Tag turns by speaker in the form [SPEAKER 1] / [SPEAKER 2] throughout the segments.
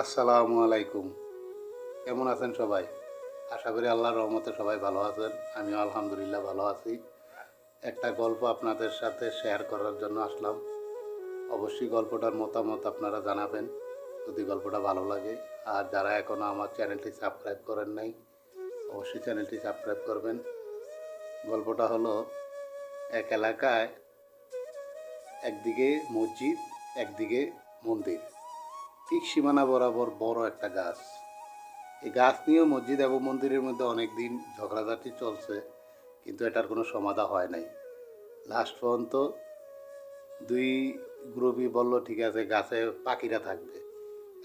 [SPEAKER 1] আসসালামু আলাইকুম। কেমন আছেন সবাই? আশা করি আল্লাহর রহমতে সবাই ভালো আছেন। আমিও আলহামদুলিল্লাহ ভালো আছি। একটা গল্প আপনাদের সাথে শেয়ার করার জন্য আসলাম। অবশ্যই গল্পটার মতামত আপনারা জানাবেন, যদি গল্পটা ভালো লাগে। আর যারা এখনও আমার চ্যানেলটি সাবস্ক্রাইব করেন নাই, অবশ্যই চ্যানেলটি সাবস্ক্রাইব করবেন। গল্পটা হলো, এক এলাকায় একদিকে মসজিদ, একদিকে মন্দির। ঠিক সীমানা বরাবর বড় একটা গাছ। এই গাছ নিয়েও মসজিদ এবং মন্দিরের মধ্যে অনেক দিন ঝগড়াঝাটি চলছে, কিন্তু এটার কোনো সমাধা হয় নাই। লাস্ট পর্যন্ত দুই গ্রুপই বলল, ঠিক আছে, গাছে পাখিরা থাকবে।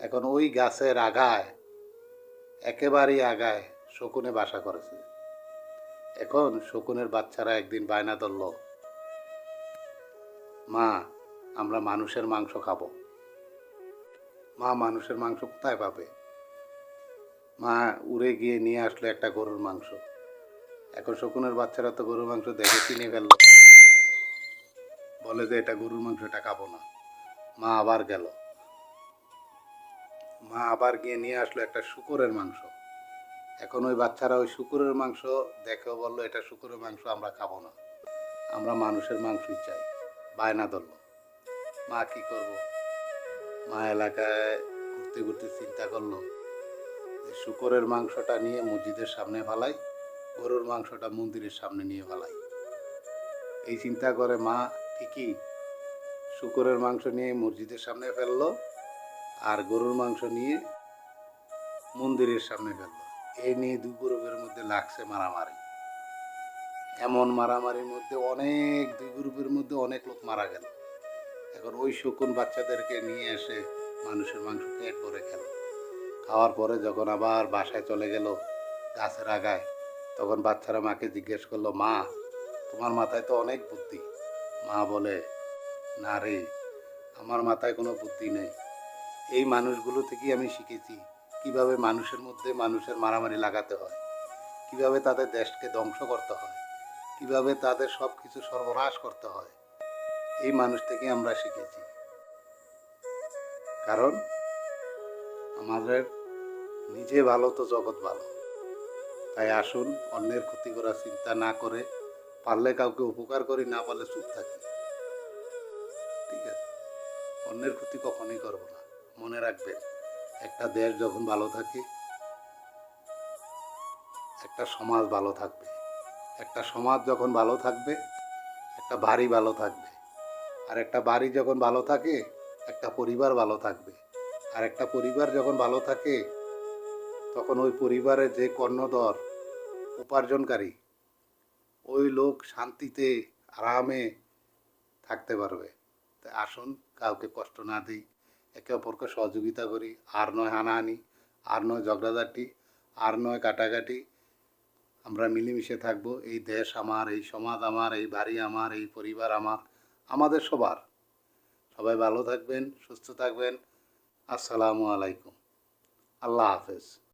[SPEAKER 1] এখন ওই গাছের আগায়, একেবারেই আগায় শকুনে বাসা করেছে। এখন শকুনের বাচ্চারা একদিন বায়না ধরল, মা, আমরা মানুষের মাংস খাব। মা মানুষের মাংস কোথায় পাবে? মা উড়ে গিয়ে নিয়ে আসলো একটা গরুর মাংস। এখন শকুনের বাচ্চারা তো গরুর মাংস দেখে চিনে ফেলল। বলে যে এটা গরুর মাংস, এটা খাব না। মা আবার গেল। মা আবার গিয়ে নিয়ে আসলো একটা শুকুরের মাংস। এখন ওই বাচ্চারা ওই শুকুরের মাংস দেখেও বলল, এটা শুকুরের মাংস, আমরা খাব না। আমরা মানুষের মাংসই চাই। বায়না ধরলো। মা কি করব? মা এলাকায় ঘুরতে ঘুরতে চিন্তা করল শুকরের মাংসটা নিয়ে মসজিদের সামনে ফালাই, গরুর মাংসটা মন্দিরের সামনে নিয়ে ফালাই। এই চিন্তা করে মা ঠিকই শুকরের মাংস নিয়ে মসজিদের সামনে ফেলল আর গরুর মাংস নিয়ে মন্দিরের সামনে ফেলল। এই নিয়ে দুই গ্রুপের মধ্যে লাগছে মারামারি। এমন মারামারির মধ্যে অনেক দুই গ্রুপের মধ্যে অনেক লোক মারা গেল। এখন ওই শকুন বাচ্চাদেরকে নিয়ে এসে মানুষের মাংস পেট ভরে খেল। খাওয়ার পরে যখন আবার বাসায় চলে গেল গাছের আগায়, তখন বাচ্চারা মাকে জিজ্ঞেস করল, মা, তোমার মাথায় তো অনেক বুদ্ধি। মা বলে, না রে, আমার মাথায় কোনো বুদ্ধি নেই। এই মানুষগুলো থেকেই আমি শিখেছি কীভাবে মানুষের মধ্যে মানুষের মারামারি লাগাতে হয়, কীভাবে তাদের দেশকে ধ্বংস করতে হয়, কীভাবে তাদের সব কিছু সর্বনাশ করতে হয়। এই মানুষ থেকে আমরা শিখেছি। কারণ আমাদের নিজে ভালো তো জগৎ ভালো। তাই আসুন অন্যের ক্ষতি করার চিন্তা না করে পারলে কাউকে উপকার করি, না পারলে চুপ থাকি। ঠিক আছে? অন্যের ক্ষতি কখনই করব না। মনে রাখবেন, একটা দেশ যখন ভালো থাকে, একটা সমাজ ভালো থাকবে। একটা সমাজ যখন ভালো থাকবে, একটা বাড়ি ভালো থাকবে। আর একটা বাড়ি যখন ভালো থাকে, একটা পরিবার ভালো থাকবে। আর একটা পরিবার যখন ভালো থাকে, তখন ওই পরিবারের যে কর্ণধর, উপার্জনকারী, ওই লোক শান্তিতে, আরামে থাকতে পারবে। তাই আসুন, কাউকে কষ্ট না দিই, একে অপরকে সহযোগিতা করি। আর নয় হানাহানি, আর নয় ঝগড়াঝাটি, আর নয় কাটাকাটি। আমরা মিলেমিশে থাকব। এই দেশ আমার, এই সমাজ আমার, এই বাড়ি আমার, এই পরিবার আমার। আমাদের সবার। সবাই ভালো থাকবেন সুস্থ থাকবেন। আসসালামু আলাইকুম। আল্লাহ হাফেজ।